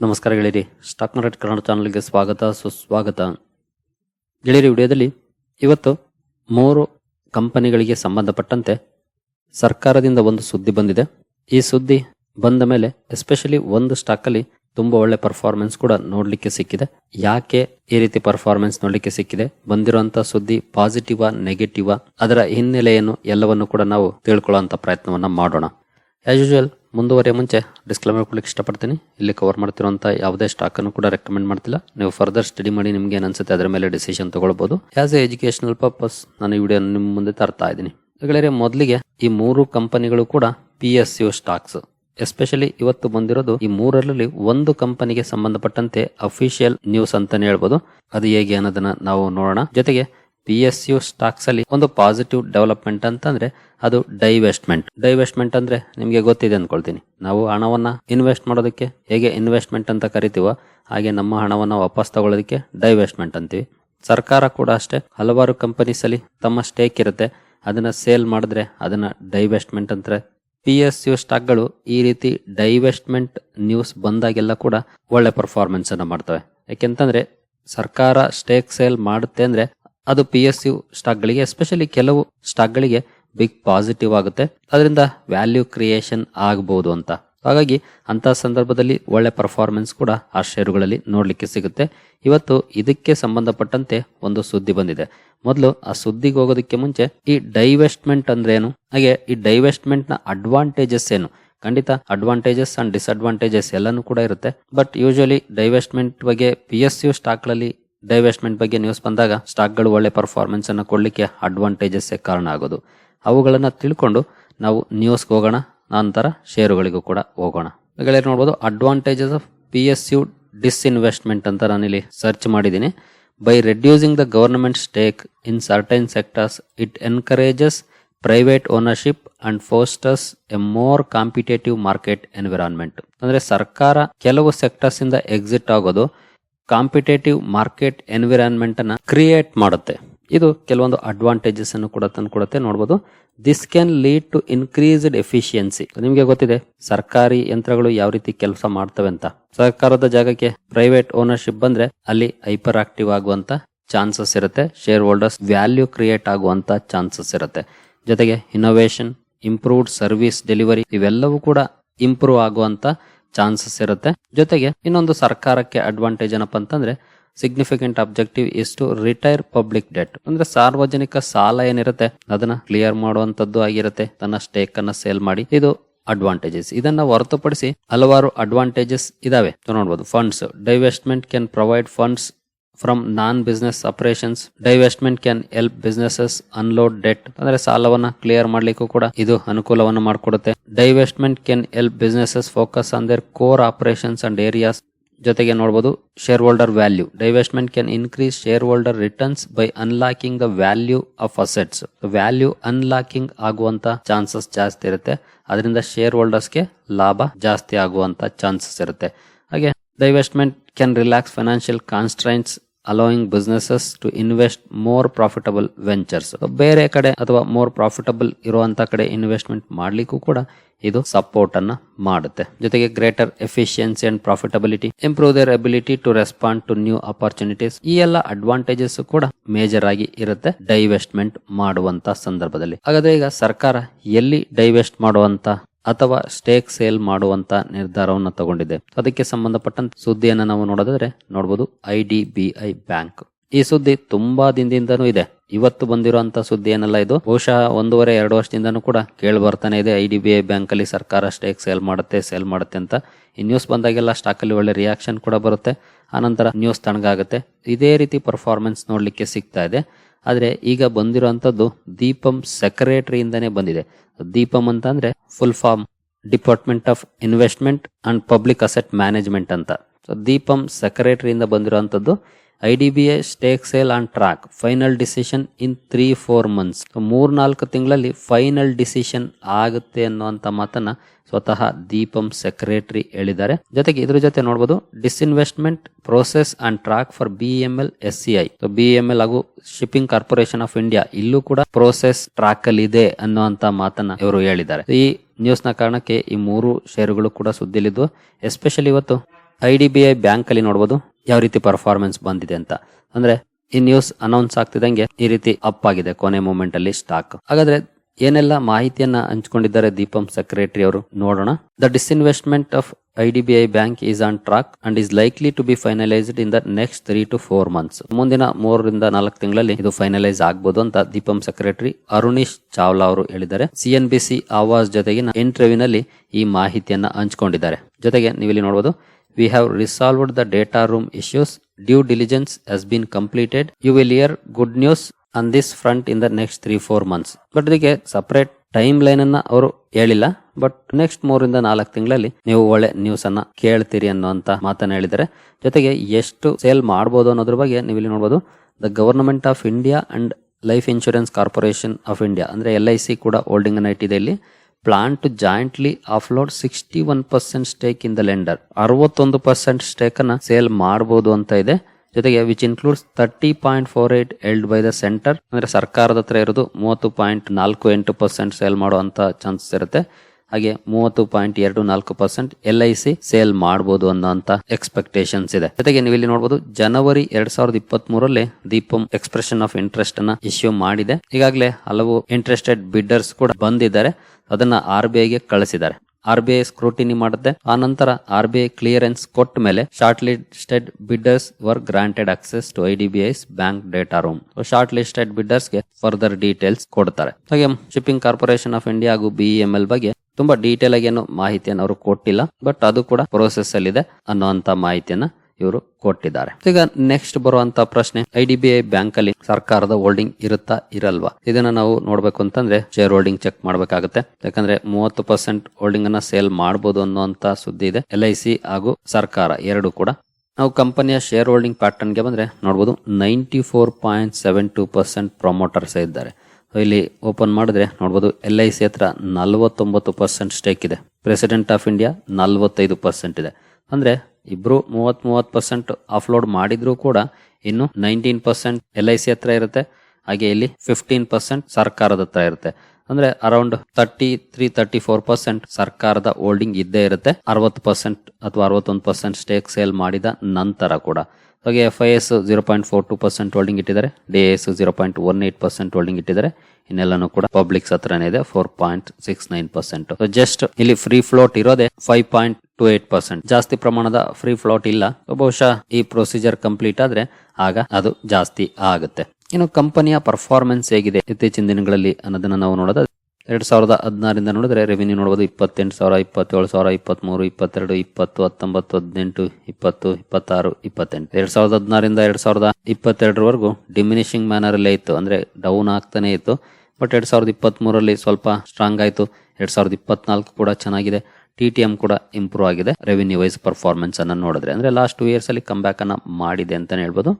ನಮಸ್ಕಾರ ಗೆಳೆಯರಿ. Stock market Kannada ಚಾನಲ್ಗೆ ಸ್ವಾಗತ, ಸುಸ್ವಾಗತ. ಗೆಳೆಯರಿ, ವಿಡಿಯೋದಲ್ಲಿ ಇವತ್ತು ಮೂರು ಕಂಪನಿಗಳಿಗೆ ಸಂಬಂಧಪಟ್ಟಂತೆ ಸರ್ಕಾರದಿಂದ ಒಂದು ಸುದ್ದಿ ಬಂದಿದೆ. ಈ ಸುದ್ದಿ ಬಂದ ಮೇಲೆ ಎಸ್ಪೆಷಲಿ ಒಂದು ಸ್ಟಾಕಲ್ಲಿ ತುಂಬ ಒಳ್ಳೆ ಪರ್ಫಾರ್ಮೆನ್ಸ್ ಕೂಡ ನೋಡಲಿಕ್ಕೆ ಸಿಕ್ಕಿದೆ. ಯಾಕೆ ಈ ರೀತಿ ಪರ್ಫಾರ್ಮೆನ್ಸ್ ನೋಡಲಿಕ್ಕೆ ಸಿಕ್ಕಿದೆ? ಬಂದಿರುವಂತ ಸುದ್ದಿ ಪಾಸಿಟಿವ್ ನೆಗೆಟಿವ್ ಅದರ ಹಿನ್ನೆಲೆಯನ್ನು ಎಲ್ಲವನ್ನು ಕೂಡ ನಾವು ತಿಳ್ಕೊಳ್ಳುವಂತ ಪ್ರಯತ್ನವನ್ನ ಮಾಡೋಣ. ಆಸ್ ಯೂಶುವಲ್ ಮುಂದುವರೆಯ ಮುಂಚೆ ಡಿಸ್ಕ್ಲೇಮರ್ ಕೊಡ್ಲಿಕ್ಕೆ ಇಷ್ಟಪಡ್ತೀನಿ. ಇಲ್ಲಿ ಕವರ್ ಮಾಡ್ತಿರುವಂಥ ಯಾವುದೇ ಸ್ಟಾಕ್ ಅನ್ನು ಕೂಡ ರೆಕಮೆಂಡ್ ಮಾಡ್ತಿಲ್ಲ. ನೀವು ಫರ್ದರ್ ಸ್ಟಡಿ ಮಾಡಿ ನಿಮ್ಗೆ ಏನ್ ಅದರ ಮೇಲೆ ಡಿಸಿಷನ್ ತೊಗೊಳ್ಬೋದು. ಆ್ಯಸ್ ಎ ಎಜುಕೇಶನಲ್ ಪರ್ಪಸ್ ನಾನು ಈ ವಿಡಿಯೋ ನಿಮ್ಮ ಮುಂದೆ ತರ್ತಾ ಇದ್ದೀನಿ. ಗೆಳೆಯರೆ, ಮೊದಲಿಗೆ ಈ ಮೂರು ಕಂಪನಿಗಳು ಕೂಡ P S U stocks especially ಇವತ್ತು ಬಂದಿರೋದು ಈ ಮೂರರಲ್ಲಿ ಒಂದು ಕಂಪನಿಗೆ ಸಂಬಂಧಪಟ್ಟಂತೆ ಅಫಿಷಿಯಲ್ ನ್ಯೂಸ್ ಅಂತಾನೆ ಹೇಳ್ಬೋದು. ಅದು ಹೇಗೆ ಅನ್ನೋದನ್ನ ನಾವು ನೋಡೋಣ. ಜೊತೆಗೆ ಪಿ ಎಸ್ ಯು ಸ್ಟಾಕ್ಸ್ ಅಲ್ಲಿ ಒಂದು ಪಾಸಿಟಿವ್ ಡೆವಲಪ್ಮೆಂಟ್ ಅಂತಂದ್ರೆ ಅದು ಡೈವೆಸ್ಟ್ಮೆಂಟ್ ಡೈವೆಸ್ಟ್ಮೆಂಟ್ ಅಂದ್ರೆ ನಿಮಗೆ ಗೊತ್ತಿದೆ ಅನ್ಕೊಳ್ತೀನಿ. ನಾವು ಹಣವನ್ನ ಇನ್ವೆಸ್ಟ್ ಮಾಡೋದಕ್ಕೆ ಹೇಗೆ ಇನ್ವೆಸ್ಟ್ಮೆಂಟ್ ಅಂತ ಕರಿತೀವ ಹಾಗೆ ನಮ್ಮ ಹಣವನ್ನ ವಾಪಸ್ ತಗೊಳ್ಳೋದಕ್ಕೆ ಡೈವೆಸ್ಟ್ಮೆಂಟ್ ಅಂತೀವಿ. ಸರ್ಕಾರ ಕೂಡ ಅಷ್ಟೇ ಹಲವಾರು ಕಂಪನೀಸ್ ಅಲ್ಲಿ ತಮ್ಮ ಸ್ಟೇಕ್ ಇರುತ್ತೆ. ಅದನ್ನ ಸೇಲ್ ಮಾಡಿದ್ರೆ ಅದನ್ನ ಡೈವೆಸ್ಟ್ಮೆಂಟ್ ಅಂತಾರೆ. ಪಿ ಎಸ್ ಯು ಸ್ಟಾಕ್ಗಳು ಈ ರೀತಿ ಡೈವೆಸ್ಟ್ಮೆಂಟ್ ನ್ಯೂಸ್ ಬಂದಾಗೆಲ್ಲ ಕೂಡ ಒಳ್ಳೆ ಪರ್ಫಾರ್ಮೆನ್ಸ್ ಅನ್ನ ಮಾಡ್ತವೆ. ಯಾಕೆಂತಂದ್ರೆ ಸರ್ಕಾರ ಸ್ಟೇಕ್ ಸೇಲ್ ಮಾಡುತ್ತೆ ಅಂದ್ರೆ ಅದು ಪಿ ಎಸ್ ಯು ಸ್ಟಾಕ್ಗಳಿಗೆ ಎಸ್ಪೆಷಲಿ ಕೆಲವು ಸ್ಟಾಕ್ಗಳಿಗೆ ಬಿಗ್ ಪಾಸಿಟಿವ್ ಆಗುತ್ತೆ. ಅದರಿಂದ ವ್ಯಾಲ್ಯೂ ಕ್ರಿಯೇಷನ್ ಆಗಬಹುದು ಅಂತ. ಹಾಗಾಗಿ ಅಂತ ಸಂದರ್ಭದಲ್ಲಿ ಒಳ್ಳೆ ಪರ್ಫಾರ್ಮೆನ್ಸ್ ಕೂಡ ಆ ಷೇರುಗಳಲ್ಲಿ ನೋಡ್ಲಿಕ್ಕೆ ಸಿಗುತ್ತೆ. ಇವತ್ತು ಇದಕ್ಕೆ ಸಂಬಂಧಪಟ್ಟಂತೆ ಒಂದು ಸುದ್ದಿ ಬಂದಿದೆ. ಮೊದಲು ಆ ಸುದ್ದಿಗೆ ಹೋಗೋದಕ್ಕೆ ಮುಂಚೆ ಈ ಡೈವೆಸ್ಟ್ಮೆಂಟ್ ಅಂದ್ರೆ ಏನು? ಹಾಗೆ ಈ ಡೈವೆಸ್ಟ್ಮೆಂಟ್ನ ಅಡ್ವಾಂಟೇಜಸ್ ಏನು? ಖಂಡಿತ ಅಡ್ವಾಂಟೇಜಸ್ ಅಂಡ್ ಡಿಸ್ಅಡ್ವಾಂಟೇಜಸ್ ಎಲ್ಲಾನು ಕೂಡ ಇರುತ್ತೆ. ಬಟ್ ಯೂಶಲಿ ಡೈವೆಸ್ಟ್ಮೆಂಟ್ ಬಗ್ಗೆ ಪಿ ಎಸ್ ಯು ಸ್ಟಾಕ್ಗಳಲ್ಲಿ ಡೈವೆಸ್ಟ್ಮೆಂಟ್ ಬಗ್ಗೆ ನ್ಯೂಸ್ ಬಂದಾಗ ಸ್ಟಾಕ್ಗಳು ಒಳ್ಳೆ ಪರ್ಫಾರ್ಮೆನ್ಸ್ ಅನ್ನು ಕೊಡಲಿಕ್ಕೆ ಅಡ್ವಾಂಟೇಜಸ್ ಕಾರಣ ಆಗೋದು. ಅವುಗಳನ್ನು ತಿಳ್ಕೊಂಡು ನಾವು ನ್ಯೂಸ್ಗೆ ಹೋಗೋಣ, ನಂತರ ಷೇರುಗಳಿಗೂ ಕೂಡ ಹೋಗೋಣ. ಗೆಳೆಯರು ನೋಡ್ಬೋದು advantages of P S U disinvestment ಅಂತ ನಾನಿಲ್ಲಿ ಸರ್ಚ್ ಮಾಡಿದ್ದೀನಿ. By reducing the government stake in certain sectors it encourages private ownership and fosters a more competitive market environment ಅಂದ್ರೆ ಸರ್ಕಾರ ಕೆಲವು ಸೆಕ್ಟರ್ಸ್ ಇಂದ ಎಕ್ಸಿಟ್ ಆಗೋದು ಕಾಂಪಿಟೇಟಿವ್ ಮಾರ್ಕೆಟ್ ಎನ್ವಿರಾನ್ಮೆಂಟ್ ಅನ್ನ create ಮಾಡುತ್ತೆ. ಇದು ಕೆಲವೊಂದು ಅಡ್ವಾಂಟೇಜಸ್ ಅನ್ನು ಕೂಡ ತಂದುಕೊಡುತ್ತೆ ನೋಡಬಹುದು this can lead to increased efficiency ನಿಮಗೆ ಗೊತ್ತಿದೆ, ಸರ್ಕಾರಿ ಯಂತ್ರಗಳು ಯಾವ ರೀತಿ ಕೆಲಸ ಮಾಡ್ತವೆ ಅಂತ. ಸರ್ಕಾರದ ಜಾಗಕ್ಕೆ ಪ್ರೈವೇಟ್ ಓನರ್ಶಿಪ್ ಬಂದ್ರೆ ಅಲ್ಲಿ ಹೈಪರ್ ಆಕ್ಟಿವ್ ಆಗುವಂತ ಚಾನ್ಸಸ್ ಇರುತ್ತೆ. ಶೇರ್ ಹೋಲ್ಡರ್ಸ್ ವ್ಯಾಲ್ಯೂ ಕ್ರಿಯೇಟ್ ಆಗುವಂತ ಚಾನ್ಸಸ್ ಇರುತ್ತೆ. ಜೊತೆಗೆ ಇನೋವೇಷನ್ ಇಂಪ್ರೂವ್ಡ್ ಸರ್ವಿಸ್ ಡೆಲಿವರಿ ಇವೆಲ್ಲವೂ ಕೂಡ ಇಂಪ್ರೂವ್ ಆಗುವಂತ ಚಾನ್ಸಸ್ ಇರುತ್ತೆ. ಜೊತೆಗೆ ಇನ್ನೊಂದು ಸರ್ಕಾರಕ್ಕೆ ಅಡ್ವಾಂಟೇಜ್ ಏನಪ್ಪಾ ಅಂತಂದ್ರೆ significant objective is to retire public debt ಅಂದ್ರೆ ಸಾರ್ವಜನಿಕ ಸಾಲ ಏನಿರುತ್ತೆ, ಅದನ್ನ ಕ್ಲಿಯರ್ ಮಾಡುವಂತದ್ದು ಆಗಿರುತ್ತೆ. ತನ್ನ ಸ್ಟೇಕ್ ಅನ್ನ ಸೇಲ್ ಮಾಡಿ, ಇದು ಅಡ್ವಾಂಟೇಜಸ್ ಇದನ್ನ ಹೊರತುಪಡಿಸಿ ಹಲವಾರು ಅಡ್ವಾಂಟೇಜಸ್ ಇದಾವೆ. ನೋಡಬಹುದು funds divestment can provide funds from non business operations divestment can help businesses unload debt ಅಂದ್ರೆ ಸಾಲವನ್ನ ಕ್ಲಿಯರ್ ಮಾಡ್ಲಿಕ್ಕೂ ಕೂಡ ಇದು ಅನುಕೂಲವನ್ನು ಮಾಡಿಕೊಡುತ್ತೆ. Divestment can help businesses focus on their core operations and areas ಜೊತೆಗೆ ನೋಡಬಹುದು share holder value divestment can increase share holder returns by unlocking the value of assets value unlocking ಆಗುವಂತ ಚಾನ್ಸಸ್ ಜಾಸ್ತಿ ಇರುತ್ತೆ. ಅದರಿಂದ ಶೇರ್ ಹೋಲ್ಡರ್ಸ್ಗೆ ಲಾಭ ಜಾಸ್ತಿ ಆಗುವಂತ ಚಾನ್ಸಸ್ ಇರುತ್ತೆ. ಹಾಗೆ divestment can relax financial constraints allowing businesses to invest more profitable ventures ಬೇರೆ ಕಡೆ ಅಥವಾ ಮೋರ್ ಪ್ರಾಫಿಟಬಲ್ ಇರುವಂತ ಕಡೆ ಇನ್ವೆಸ್ಟ್ಮೆಂಟ್ ಮಾಡ್ಲಿಕ್ಕೂ ಕೂಡ ಇದು ಸಪೋರ್ಟ್ ಅನ್ನ ಮಾಡುತ್ತೆ. ಜೊತೆಗೆ greater efficiency and profitability improve their ability to respond to new opportunities ಈ ಎಲ್ಲ ಅಡ್ವಾಂಟೇಜಸ್ ಕೂಡ ಮೇಜರ್ ಆಗಿ ಇರುತ್ತೆ ಡೈವೆಸ್ಟ್ಮೆಂಟ್ ಮಾಡುವಂತ ಸಂದರ್ಭದಲ್ಲಿ. ಹಾಗಾದ್ರೆ ಈಗ ಸರ್ಕಾರ ಎಲ್ಲಿ ಡೈವೆಸ್ಟ್ ಮಾಡುವಂತ ಅಥವಾ ಸ್ಟೇಕ್ ಸೇಲ್ ಮಾಡುವಂತ ನಿರ್ಧಾರವನ್ನು ತಗೊಂಡಿದೆ. ಅದಕ್ಕೆ ಸಂಬಂಧಪಟ್ಟಂತ ಸುದ್ದಿಯನ್ನು ನಾವು ನೋಡೋದಾದ್ರೆ ನೋಡಬಹುದು I D B I bank. ಈ ಸುದ್ದಿ ತುಂಬಾ ದಿನದಿಂದನೂ ಇದೆ. ಇವತ್ತು ಬಂದಿರುವಂತ ಸುದ್ದಿ ಏನಲ್ಲ ಇದು? ಬಹುಶಃ ಒಂದೂವರೆ, ಎರಡು ವರ್ಷದಿಂದನೂ ಕೂಡ ಕೇಳಿ ಬರ್ತಾನೆ ಇದೆ. I D B I bank ಅಲ್ಲಿ ಸರ್ಕಾರ ಸ್ಟೇಕ್ ಸೇಲ್ ಮಾಡುತ್ತೆ ಸೇಲ್ ಮಾಡುತ್ತೆ ಅಂತ. ಈ ನ್ಯೂಸ್ ಬಂದಾಗೆಲ್ಲ ಸ್ಟಾಕ್ ಅಲ್ಲಿ ಒಳ್ಳೆ ರಿಯಾಕ್ಷನ್ ಕೂಡ ಬರುತ್ತೆ. ಆನಂತರ ನ್ಯೂಸ್ ತಣ್ಣಗಾಗುತ್ತೆ. ಇದೇ ರೀತಿ ಪರ್ಫಾರ್ಮೆನ್ಸ್ ನೋಡ್ಲಿಕ್ಕೆ ಸಿಗ್ತಾ ಇದೆ. ಆದ್ರೆ ಈಗ ಬಂದಿರುವಂತದ್ದು ದೀಪಂ ಸೆಕ್ರೆಟರಿಯಿಂದನೇ ಬಂದಿದೆ. ದೀಪಂ ಅಂತ ಅಂದ್ರೆ full form department of investment and public asset management ಅಂತ ದೀಪಂ ಸೆಕ್ರೆಟರಿಯಿಂದ ಬಂದಿರುವಂತದ್ದು I D B I stake sale on track final decision in three, four months. ಮೂರ್ನಾಲ್ಕು ತಿಂಗಳಲ್ಲಿ ಫೈನಲ್ ಡಿಸಿಷನ್ ಆಗುತ್ತೆ ಅನ್ನುವಂಥ ಮಾತನ್ನ ಸ್ವತಃ ದೀಪಂ ಸೆಕ್ರೆಟರಿ ಹೇಳಿದ್ದಾರೆ. ಜೊತೆಗೆ ಇದ್ರ ಜೊತೆ ನೋಡಬಹುದು disinvestment process and track for B M L S C I. B M L ಹಾಗೂ ಶಿಪ್ಪಿಂಗ್ ಕಾರ್ಪೊರೇಷನ್ ಆಫ್ ಇಂಡಿಯಾ ಇಲ್ಲೂ ಕೂಡ ಪ್ರೋಸೆಸ್ ಟ್ರಾಕ್ ಅಲ್ಲಿ ಇದೆ ಅನ್ನುವಂತ ಮಾತನ್ನ ಇವರು ಹೇಳಿದ್ದಾರೆ. ಈ ನ್ಯೂಸ್ನ ಕಾರಣಕ್ಕೆ ಈ ಮೂರು ಷೇರುಗಳು ಕೂಡ ಸುದ್ದಿಲಿದ್ದು ಎಸ್ಪೆಷಲಿ ಇವತ್ತು I D B I bank ಅಲ್ಲಿ ನೋಡಬಹುದು ಯಾವ ರೀತಿ ಪರ್ಫಾರ್ಮೆನ್ಸ್ ಬಂದಿದೆ ಅಂತ. ಅಂದ್ರೆ ಈ ನ್ಯೂಸ್ ಅನೌನ್ಸ್ ಆಗ್ತಿದಂಗೆ ಈ ರೀತಿ ಅಪ್ ಆಗಿದೆ, ಕೊನೆ ಮೂಮೆಂಟ್ ಅಲ್ಲಿ ಸ್ಟಾಕ್ ಹಾಗಾದ್ರೆ ಏನೆಲ್ಲ ಮಾಹಿತಿಯನ್ನ ಹಂಚಿಕೊಂಡಿದ್ದಾರೆ ದೀಪಂ ಸೆಕ್ರೆಟರಿ ಅವರು ನೋಡೋಣ. The disinvestment of I D B I bank is on track and is likely to be finalised in the next three to four months ಮುಂದಿನ ಮೂರರಿಂದ ನಾಲ್ಕು ತಿಂಗಳಲ್ಲಿ ಇದು ಫೈನಲೈಸ್ ಆಗಬಹುದು ಅಂತ ದೀಪಂ ಸೆಕ್ರೆಟರಿ ಅರುಣೀಶ್ ಚಾವ್ಲಾ ಅವರು ಹೇಳಿದ್ದಾರೆ. ಸಿಎನ್ ಬಿ ಸಿ ಆವಾಸ್ ಜೊತೆಗಿನ ಇಂಟರ್ವ್ಯೂನಲ್ಲಿ ಈ ಮಾಹಿತಿಯನ್ನ ಹಂಚಿಕೊಂಡಿದ್ದಾರೆ. ಜೊತೆಗೆ ನೀವು ಇಲ್ಲಿ ನೋಡಬಹುದು we have resolved the data room issues due diligence has been completed you will hear good news on this front in the next three four months but ಇದಕ್ಕೆ ಸಪರೇಟ್ ಟೈಮ್ ಲೈನ್ ಅನ್ನ ಅವರು ಹೇಳಿಲ್ಲ. ಬಟ್ ನೆಕ್ಸ್ಟ್ ಮೂರಿಂದ ನಾಲ್ಕು ತಿಂಗಳಲ್ಲಿ ನೀವು ಒಳ್ಳೆ news ಅನ್ನ ಕೇಳ್ತೀರಿ ಅನ್ನುವಂತ ಮಾತನ್ನ ಹೇಳಿದ್ದಾರೆ. ಜೊತೆಗೆ ಎಷ್ಟು ಸೇಲ್ ಮಾಡಬಹುದು ಅನ್ನೋದ್ರ ಬಗ್ಗೆ ನೀವು ಇಲ್ಲಿ ನೋಡಬಹುದು the government of India and life insurance corporation of India ಅಂದ್ರೆ ಎಲ್ ಐ ಸಿ ಕೂಡ ಹೋಲ್ಡಿಂಗ್ ಅನ್ನ ಇಟ್ಟಿದೆ ಇಲ್ಲಿ. Plan to jointly offload sixty one percent stake in the lender ಅರವತ್ತೊಂದು ಪರ್ಸೆಂಟ್ ಸ್ಟೇಕ್ ಅನ್ನ ಸೇಲ್ ಮಾಡಬಹುದು ಅಂತ ಇದೆ. ಜೊತೆಗೆ which includes thirty point four eight held by the centre ಅಂದ್ರೆ ಸರ್ಕಾರದ ಹತ್ರ ಇರೋದು ಮೂವತ್ತು ಪಾಯಿಂಟ್ ನಾಲ್ಕು ಎಂಟು ಪರ್ಸೆಂಟ್ ಸೇಲ್ ಮಾಡುವಂತ ಚಾನ್ಸಸ್ ಇರುತ್ತೆ. ಹಾಗೆ ಮೂವತ್ತು ಪಾಯಿಂಟ್ ಎರಡು ನಾಲ್ಕು percent L I C sale ಮಾಡಬಹುದು ಅನ್ನೋಂತ ಎಕ್ಸ್ಪೆಕ್ಟೇಷನ್ಸ್ ಇದೆ. ಜೊತೆಗೆ ನೀವು ಇಲ್ಲಿ ನೋಡಬಹುದು ಜನವರಿ ಎರಡ್ ಸಾವಿರದ ಇಪ್ಪತ್ತ್ ಮೂರಲ್ಲಿ ದೀಪಂ ಎಕ್ಸ್ಪ್ರೆಷನ್ ಆಫ್ ಇಂಟ್ರೆಸ್ಟ್ ಅನ್ನ ಇಶ್ಯೂ ಮಾಡಿದೆ. ಈಗಾಗಲೇ ಹಲವು ಇಂಟ್ರೆಸ್ಟೆಡ್ ಬಿಡ್ಡರ್ಸ್ ಕೂಡ ಬಂದಿದ್ದಾರೆ. ಅದನ್ನ ಆರ್ ಬಿ ಐಗೆ ಕಳಿಸಿದ್ದಾರೆ. ಆರ್ ಬಿ ಐ ಸ್ಕ್ರೂಟಿನಿ ಮಾಡುತ್ತೆ. ಆ ನಂತರ ಆರ್ ಬಿ ಐ ಕ್ಲಿಯರೆನ್ಸ್ ಕೊಟ್ಟ ಮೇಲೆ short listed bidders were granted access to I D B I's bank data room short listed ಬಿಡ್ಡರ್ಸ್ಗೆ further details ಕೊಡ್ತಾರೆ. ಹಾಗೆ ಶಿಪ್ಪಿಂಗ್ ಕಾರ್ಪೊರೇಷನ್ ಆಫ್ ಇಂಡಿಯಾ ಹಾಗೂ BEML ಬಗ್ಗೆ ತುಂಬಾ ಡೀಟೇಲ್ ಆಗಿ ಏನು ಮಾಹಿತಿಯನ್ನು ಅವರು ಕೊಟ್ಟಿಲ್ಲ. ಬಟ್ ಅದು ಕೂಡ ಪ್ರೋಸೆಸ್ ಅಲ್ಲಿ ಇದೆ ಅನ್ನುವಂತ ಮಾಹಿತಿಯನ್ನ ಇವರು ಕೊಟ್ಟಿದ್ದಾರೆ. ಈಗ ನೆಕ್ಸ್ಟ್ ಬರುವಂತ ಪ್ರಶ್ನೆ I D B I bank ಅಲ್ಲಿ ಸರ್ಕಾರದ ಹೋಲ್ಡಿಂಗ್ ಇರುತ್ತಾ ಇರಲ್ವಾ? ಇದನ್ನ ನಾವು ನೋಡ್ಬೇಕು ಅಂತಂದ್ರೆ ಶೇರ್ ಹೋಲ್ಡಿಂಗ್ ಚೆಕ್ ಮಾಡಬೇಕಾಗುತ್ತೆ. ಯಾಕಂದ್ರೆ ಮೂವತ್ತು ಪರ್ಸೆಂಟ್ ಹೋಲ್ಡಿಂಗ್ ಅನ್ನ ಸೇಲ್ ಮಾಡಬಹುದು ಅನ್ನುವಂತ ಸುದ್ದಿ ಇದೆ. ಎಲ್ ಐ ಸಿ ಹಾಗೂ ಸರ್ಕಾರ ಎರಡು ಕೂಡ. ನಾವು ಕಂಪನಿಯ ಶೇರ್ ಹೋಲ್ಡಿಂಗ್ ಪ್ಯಾಟರ್ನ್ಗೆ ಬಂದ್ರೆ ನೋಡಬಹುದು ninety four point seven two percent promoters ಇದ್ದಾರೆ. ಇಲ್ಲಿ ಓಪನ್ ಮಾಡಿದ್ರೆ ನೋಡಬಹುದು ಎಲ್ ಐ ಸಿ ಹತ್ರ ನಲವತ್ತೊಂಬತ್ತು ಪರ್ಸೆಂಟ್ ಸ್ಟೇಕ್ ಇದೆ. ಪ್ರೆಸಿಡೆಂಟ್ ಆಫ್ ಇಂಡಿಯಾ ನಲವತ್ತೈದು ಪರ್ಸೆಂಟ್ ಇದೆ. ಅಂದ್ರೆ ಇಬ್ರು ಮೂವತ್ ಮೂವತ್ ಪರ್ಸೆಂಟ್ ಅಪ್ಲೋಡ್ ಮಾಡಿದ್ರು ಕೂಡ ಇನ್ನು nineteen percent L I C ಹತ್ರ ಇರುತ್ತೆ. ಹಾಗೆ ಇಲ್ಲಿ ಫಿಫ್ಟೀನ್ ಪರ್ಸೆಂಟ್ ಸರ್ಕಾರದ ಹತ್ರ ಇರುತ್ತೆ. ಅಂದ್ರೆ around thirty three thirty four percent ಸರ್ಕಾರದ ಹೋಲ್ಡಿಂಗ್ ಇದ್ದೇ ಇರುತ್ತೆ. ಅರವತ್ತು ಪರ್ಸೆಂಟ್ ಅಥವಾ ಅರವತ್ತೊಂದು ಪರ್ಸೆಂಟ್ ಸ್ಟೇಕ್ ಸೇಲ್ ಮಾಡಿದ ನಂತರ ಕೂಡ. ಹಾಗೆ F I S zero point four two percent holding ಇಟ್ಟಿದ್ದಾರೆ. D S zero point one eight percent holding ಇಟ್ಟಿದ್ದಾರೆ. ಇನ್ನೆಲ್ಲನೂ ಕೂಡ ಪಬ್ಲಿಕ್ಸ್ ಹತ್ರನೇ ಇದೆ four point six nine percent just ಇಲ್ಲಿ ಫ್ರೀ ಫ್ಲೋಟ್ ಇರೋದೇ five point two eight percent ಜಾಸ್ತಿ ಪ್ರಮಾಣದ ಫ್ರೀ ಫ್ಲಾಟ್ ಇಲ್ಲ. ಬಹುಶಃ ಈ ಪ್ರೊಸೀಜರ್ ಕಂಪ್ಲೀಟ್ ಆದ್ರೆ ಆಗ ಅದು ಜಾಸ್ತಿ ಆಗುತ್ತೆ. ಇನ್ನು ಕಂಪನಿಯ ಪರ್ಫಾರ್ಮೆನ್ಸ್ ಹೇಗಿದೆ ಇತ್ತೀಚಿನ ದಿನಗಳಲ್ಲಿ ಅನ್ನೋದನ್ನ ನಾವು ನೋಡೋದು. ಎರಡ್ ಸಾವಿರದ ಹದಿನಾರಿಂದ ನೋಡಿದ್ರೆ ರೆವಿನ್ಯೂ ನೋಡಬಹುದು ಇಪ್ಪತ್ತೆಂಟು ಸಾವಿರ, ಇಪ್ಪತ್ತೇಳು ಸಾವಿರ ಇಪ್ಪತ್ಮೂರು ಇಪ್ಪತ್ತೆರಡು ಇಪ್ಪತ್ತು ಹತ್ತೊಂಬತ್ತು ಹದಿನೆಂಟು ಇಪ್ಪತ್ತು, ಇಪ್ಪತ್ತಾರು, ಇಪ್ಪತ್ತೆಂಟು. ಎರಡ್ ಸಾವಿರದ ಹದಿನಾರಿಂದ ಎರಡ್ ಸಾವಿರದ ಇಪ್ಪತ್ತೆರಡರವರೆಗೂ ಡಿಮಿನಿಷಿಂಗ್ ಮ್ಯಾನರ್ ಅಲ್ಲೇ ಇತ್ತು. ಅಂದ್ರೆ ಡೌನ್ ಆಗ್ತಾನೆ ಇತ್ತು. ಬಟ್ ಎರಡ್ ಸಾವಿರದ ಇಪ್ಪತ್ತ್ ಸ್ವಲ್ಪ ಸ್ಟ್ರಾಂಗ್ ಆಯಿತು. ಎರಡ್ ಸಾವಿರದ ಇಪ್ಪತ್ನಾಲ್ಕು ಕೂಡ ಚೆನ್ನಾಗಿದೆ. ಟಿ ಟಿ ಎಂ ಕೂಡ ಇಂಪ್ರೂವ್ ಆಗಿದೆ. ರೆವಿನ್ಯೂ ವೈಸ್ ಪರ್ಫಾರ್ಮೆನ್ಸ್ ಅನ್ನ ನೋಡಿದ್ರೆ. ಅಂದ್ರೆ ಲಾಸ್ಟ್ ಟೂ ಇಯರ್ಸ್ ಅಲ್ಲಿ ಕಮ್ ಬ್ಯಾಕ್ ಅನ್ನ ಮಾಡಿದೆ ಅಂತಾನೆ ಹೇಳ್ಬೋದು.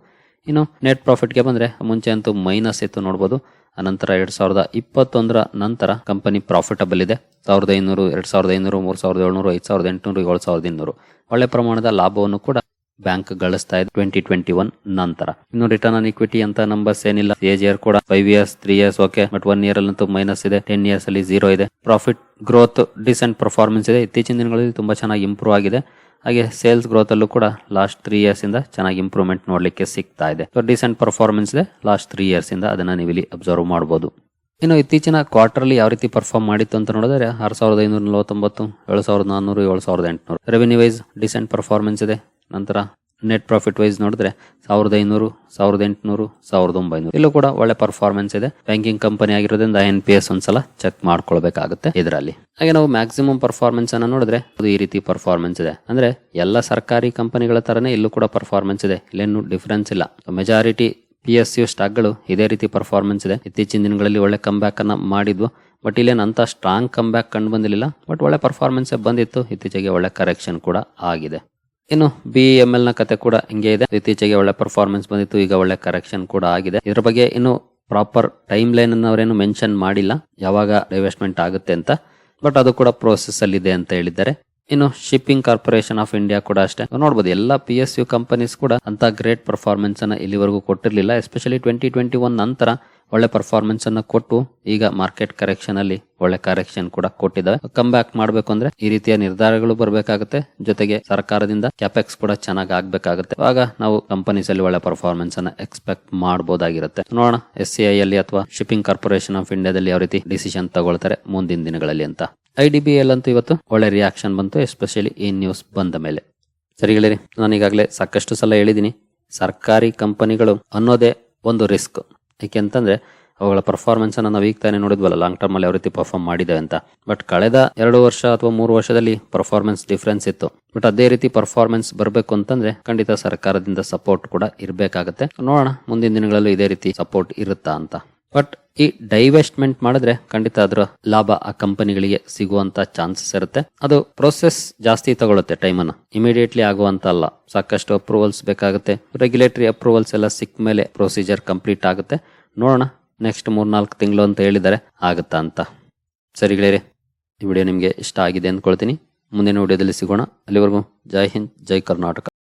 ಇನ್ನು ನೆಟ್ ಪ್ರಾಫಿಟ್ಗೆ ಬಂದ್ರೆ ಮುಂಚೆ ಅಂತೂ ಮೈನಸ್ ಇತ್ತು ನೋಡಬಹುದು ಅನಂತರ ಎರಡ್ ಸಾವಿರದ ಇಪ್ಪತ್ತೊಂದರ ನಂತರ ಕಂಪನಿ ಪ್ರಾಫಿಟಬಲ್ ಇದೆ. ಸಾವಿರದ ಐನೂರು, ಎರಡ್ ಸಾವಿರದ ಐನೂರು, ಮೂರ್ ಸಾವಿರದ ಏಳ್ನೂರು, ಐದ್ ಸಾವಿರದ ಎಂಟುನೂರು, ಏಳು ಸಾವಿರದ ಇನ್ನೂರು. ಒಳ್ಳೆ ಪ್ರಮಾಣದ ಲಾಭವನ್ನು ಕೂಡ ಬ್ಯಾಂಕ್ ಗಳಿಸ್ತಾ ಇದೆ ಟ್ವೆಂಟಿ ಟ್ವೆಂಟಿ ಒನ್ ನಂತರ. ಇನ್ನು ರಿಟರ್ನ್ ಆನ್ ಇಕ್ವಿಟಿ ಅಂತ ನಂಬರ್ಸ್ ಏನಿಲ್ಲ. ಏಜ್ ಇಯರ್ ಕೂಡ five years three years okay but one year ಅಂತೂ ಮೈನಸ್ ಇದೆ. ಟೆನ್ ಇಯರ್ಸ್ ಅಲ್ಲಿ ಜೀರೋ ಇದೆ. ಪ್ರಾಫಿಟ್ ಗ್ರೋತ್ ಡಿಸೆಂಟ್ ಪರ್ಫಾರ್ಮೆನ್ಸ್ ಇದೆ. ಇತ್ತೀಚಿನ ದಿನಗಳಲ್ಲಿ ತುಂಬಾ ಚೆನ್ನಾಗಿ ಇಂಪ್ರೂವ್ ಆಗಿದೆ. ಹಾಗೆ ಸೇಲ್ಸ್ ಗ್ರೋತ್ ಅಲ್ಲೂ ಕೂಡ ಲಾಸ್ಟ್ ತ್ರೀ ಇಯರ್ಸ್ ಇಂದ ಚೆನ್ನಾಗಿ ಇಂಪ್ರೂವ್ಮೆಂಟ್ ನೋಡ್ಲಿಕ್ಕೆ ಸಿಗ್ತಾ ಇದೆ. ಸೊ ಡಿಸೆಂಟ್ ಪರ್ಫಾರ್ಮೆನ್ಸ್ ಇದೆ. ಲಾಸ್ಟ್ ತ್ರೀ ಇಯರ್ಸ್ ಇಂದ ಅದನ್ನ ನೀವು ಇಲ್ಲಿ ಅಬ್ಸರ್ವ್ ಮಾಡಬಹುದು ಇನ್ನು ಇತ್ತೀಚಿನ ಕ್ವಾರ್ಟರ್ಲಿ ಯಾವ ರೀತಿ ಪರ್ಫಾರ್ಮ್ ಮಾಡಿತ್ತು ಅಂತ ನೋಡಿದ್ರೆ, ಆರು ಸಾವಿರದ ಐನೂರ ನಲವತ್ತೊಂಬತ್ತು, ಏಳು ಸಾವಿರದ ನಾನ್ನೂರು, ಏಳು ಸಾವಿರದ ಎಂಟುನೂರು. ರೆವಿನ್ಯೂ ವೈಸ್ ಡಿಸೆಂಟ್ ಪರ್ಫಾರ್ಮೆನ್ಸ್ ಇದೆ. ನಂತರ ನೆಟ್ ಪ್ರಾಫಿಟ್ ವೈಸ್ ನೋಡಿದ್ರೆ ಸಾವಿರದ ಐನೂರು, ಸಾವಿರದ ಎಂಟುನೂರು, ಸಾವಿರದ ಒಂಬೈನೂರು. ಇಲ್ಲೂ ಕೂಡ ಒಳ್ಳೆ ಪರ್ಫಾರ್ಮೆನ್ಸ್ ಇದೆ. ಬ್ಯಾಂಕಿಂಗ್ ಕಂಪನಿ ಆಗಿರೋದ್ರಿಂದ ಎನ್ ಪಿ ಎಸ್ ಒಂದ್ಸಲ ಚೆಕ್ ಮಾಡ್ಕೊಳ್ಬೇಕಾಗುತ್ತೆ ಇದರಲ್ಲಿ. ಹಾಗೆ ನಾವು ಮ್ಯಾಕ್ಸಿಮಮ್ ಪರ್ಫಾರ್ಮೆನ್ಸ್ ಅನ್ನ ನೋಡಿದ್ರೆ ಅದು ಈ ರೀತಿ ಪರ್ಫಾರ್ಮೆನ್ಸ್ ಇದೆ. ಅಂದ್ರೆ ಎಲ್ಲ ಸರ್ಕಾರಿ ಕಂಪನಿಗಳ ತರನೇ ಇಲ್ಲೂ ಕೂಡ ಪರ್ಫಾರ್ಮೆನ್ಸ್ ಇದೆ. ಇಲ್ಲೇನು ಡಿಫರೆನ್ಸ್ ಇಲ್ಲ. ಮೆಜಾರಿಟಿ ಪಿ ಎಸ್ ಯು ಸ್ಟಾಕ್ಗಳು ಇದೇ ರೀತಿ ಪರ್ಫಾರ್ಮೆನ್ಸ್ ಇದೆ. ಇತ್ತೀಚಿನ ದಿನಗಳಲ್ಲಿ ಒಳ್ಳೆ ಕಮ್ ಬ್ಯಾಕ್ ಅನ್ನ ಮಾಡಿದ್ವು. ಬಟ್ ಇಲ್ಲೇನು ಅಂತ ಸ್ಟ್ರಾಂಗ್ ಕಮ್ ಬ್ಯಾಕ್ ಕಂಡು ಬಂದಿರಲಿಲ್ಲ. ಬಟ್ ಒಳ್ಳೆ ಪರ್ಫಾರ್ಮೆನ್ಸ್ ಬಂದಿತ್ತು. ಇತ್ತೀಚೆಗೆ ಒಳ್ಳೆ ಕರೆಕ್ಷನ್ ಕೂಡ ಆಗಿದೆ. ಇನ್ನು ಬಿ ಎಂ ಎಲ್ನ ಕತೆ ಕೂಡ ಹಿಂಗೆ ಇದೆ. ಇತ್ತೀಚೆಗೆ ಒಳ್ಳೆ ಪರ್ಫಾರ್ಮೆನ್ಸ್ ಬಂದಿತ್ತು, ಈಗ ಒಳ್ಳೆ ಕರೆಕ್ಷನ್ ಕೂಡ ಆಗಿದೆ. ಇದ್ರ ಬಗ್ಗೆ ಇನ್ನು ಪ್ರಾಪರ್ ಟೈಮ್ ಲೈನ್ ಅನ್ನು ಅವರೇನು ಮೆನ್ಷನ್ ಮಾಡಿಲ್ಲ. ಯಾವಾಗ ರಿವೆಸ್ಟ್ಮೆಂಟ್ ಆಗುತ್ತೆ ಅಂತ. ಬಟ್ ಅದು ಕೂಡ ಪ್ರೋಸೆಸ್ ಅಲ್ಲಿ ಇದೆ ಅಂತ ಹೇಳಿದ್ದಾರೆ. ಇನ್ನು ಶಿಪ್ಪಿಂಗ್ ಕಾರ್ಪೊರೇಷನ್ ಆಫ್ ಇಂಡಿಯಾ ಕೂಡ ಅಷ್ಟೇ. ನೋಡಬಹುದು ಎಲ್ಲ ಪಿ ಎಸ್ ಯು ಕಂಪನೀಸ್ ಕೂಡ ಅಂತ ಗ್ರೇಟ್ ಪರ್ಫಾರ್ಮೆನ್ಸ್ ಅನ್ನ ಇಲ್ಲಿವರೆಗೂ ಕೊಟ್ಟಿರಲಿಲ್ಲ. ಎಸ್ಪೆಷಲಿ ಟ್ವೆಂಟಿ ಟ್ವೆಂಟಿ ಒನ್ ನಂತರ ಒಳ್ಳೆ ಪರ್ಫಾರ್ಮೆನ್ಸ್ ಅನ್ನ ಕೊಟ್ಟು ಈಗ ಮಾರ್ಕೆಟ್ ಕರೆಕ್ಷನ್ ಅಲ್ಲಿ ಒಳ್ಳೆ ಕರೆಕ್ಷನ್ ಕೂಡ ಕೊಟ್ಟಿದ್ದಾವೆ. ಕಮ್ ಬ್ಯಾಕ್ ಮಾಡಬೇಕು ಅಂದ್ರೆ ಈ ರೀತಿಯ ನಿರ್ಧಾರಗಳು ಬರಬೇಕಾಗುತ್ತೆ. ಜೊತೆಗೆ ಸರ್ಕಾರದಿಂದ ಕ್ಯಾಪೆಕ್ಸ್ ಕೂಡ ಚೆನ್ನಾಗಿ ಆಗ್ಬೇಕಾಗುತ್ತೆ. ಆಗ ನಾವು ಕಂಪನೀಸ್ ಅಲ್ಲಿ ಒಳ್ಳೆ ಪರ್ಫಾರ್ಮೆನ್ಸ್ ಅನ್ನ ಎಕ್ಸ್ಪೆಕ್ಟ್ ಮಾಡಬಹುದಾಗಿರುತ್ತೆ ನೋಡೋಣ ಎಸ್ ಸಿ ಐ ಅಲ್ಲಿ ಅಥವಾ ಶಿಪ್ಪಿಂಗ್ ಕಾರ್ಪೊರೇಷನ್ ಆಫ್ ಇಂಡಿಯಾದಲ್ಲಿ ಯಾವ ರೀತಿ ಡಿಸಿಷನ್ ತಗೊಳ್ತಾರೆ ಮುಂದಿನ ದಿನಗಳಲ್ಲಿ ಅಂತ. ಐ ಡಿ ಬಿ ಎಲ್ ಅಂತೂ ಇವತ್ತು ಒಳ್ಳೆ ರಿಯಾಕ್ಷನ್ ಬಂತು ಎಸ್ಪೆಷಲಿ ಈ ನ್ಯೂಸ್ ಬಂದ ಮೇಲೆ. ಸರಿ ಹೇಳಿರಿ ನಾನು ಈಗಾಗಲೇ ಸಾಕಷ್ಟು ಸಲ ಹೇಳಿದ್ದೀನಿ, ಸರ್ಕಾರಿ ಕಂಪನಿಗಳು ಅನ್ನೋದೇ ಒಂದು ರಿಸ್ಕ್ ಏಕೆಂತಂದ್ರೆ ಅವುಗಳ ಪರ್ಫಾರ್ಮೆನ್ಸ್ ಅನ್ನ ನಾವು ಈಗ ತಾನೇ ನೋಡಿದ್ವಲ್ಲ ಲಾಂಗ್ ಟರ್ಮ್ ಅಲ್ಲಿ ಯಾವ ರೀತಿ ಪರ್ಫಾರ್ಮ್ ಮಾಡಿದೆ ಅಂತ. ಬಟ್ ಕಳೆದ ಎರಡು ವರ್ಷ ಅಥವಾ ಮೂರು ವರ್ಷದಲ್ಲಿ ಪರ್ಫಾರ್ಮೆನ್ಸ್ ಡಿಫ್ರೆನ್ಸ್ ಇತ್ತು. ಬಟ್ ಅದೇ ರೀತಿ ಪರ್ಫಾರ್ಮೆನ್ಸ್ ಬರಬೇಕು ಅಂತಂದ್ರೆ ಖಂಡಿತ ಸರ್ಕಾರದಿಂದ ಸಪೋರ್ಟ್ ಕೂಡ ಇರಬೇಕಾಗತ್ತೆ. ನೋಡೋಣ, ಮುಂದಿನ ದಿನಗಳಲ್ಲೂ ಇದೇ ರೀತಿ ಸಪೋರ್ಟ್ ಇರುತ್ತಾ ಅಂತ. ಬಟ್ ಈ ಡೈವೆಸ್ಟ್ಮೆಂಟ್ ಮಾಡಿದ್ರೆ ಖಂಡಿತ ಅದರ ಲಾಭ ಆ ಕಂಪನಿಗಳಿಗೆ ಸಿಗುವಂತ ಚಾನ್ಸಸ್ ಇರುತ್ತೆ. ಅದು ಪ್ರೊಸೆಸ್ ಜಾಸ್ತಿ ತಗೊಳುತ್ತೆ ಟೈಮ್ ಅನ್ನ. ಇಮಿಡಿಯೇಟ್ಲಿ ಆಗುವಂತ ಅಲ್ಲ. ಸಾಕಷ್ಟು ಅಪ್ರೂವಲ್ಸ್ ಬೇಕಾಗುತ್ತೆ. ರೆಗ್ಯುಲೇಟರಿ ಅಪ್ರೂವಲ್ಸ್ ಎಲ್ಲ ಸಿಕ್ಕ ಮೇಲೆ ಪ್ರೊಸೀಜರ್ ಕಂಪ್ಲೀಟ್ ಆಗುತ್ತೆ. ನೋಡೋಣ ನೆಕ್ಸ್ಟ್ ಮೂರ್ನಾಲ್ಕು ತಿಂಗಳು ಅಂತ ಹೇಳಿದ್ದಾರೆ ಆಗುತ್ತಾ ಅಂತ. ಸರಿ ಗೆಳೆಯರೆ, ಈ ವಿಡಿಯೋ ನಿಮಗೆ ಇಷ್ಟ ಆಗಿದೆ ಅಂದ್ಕೊಳ್ತೀನಿ. ಮುಂದಿನ ವಿಡಿಯೋದಲ್ಲಿ ಸಿಗೋಣ. ಅಲ್ಲಿವರೆಗೂ ಜೈ ಹಿಂದ್, ಜೈ ಕರ್ನಾಟಕ.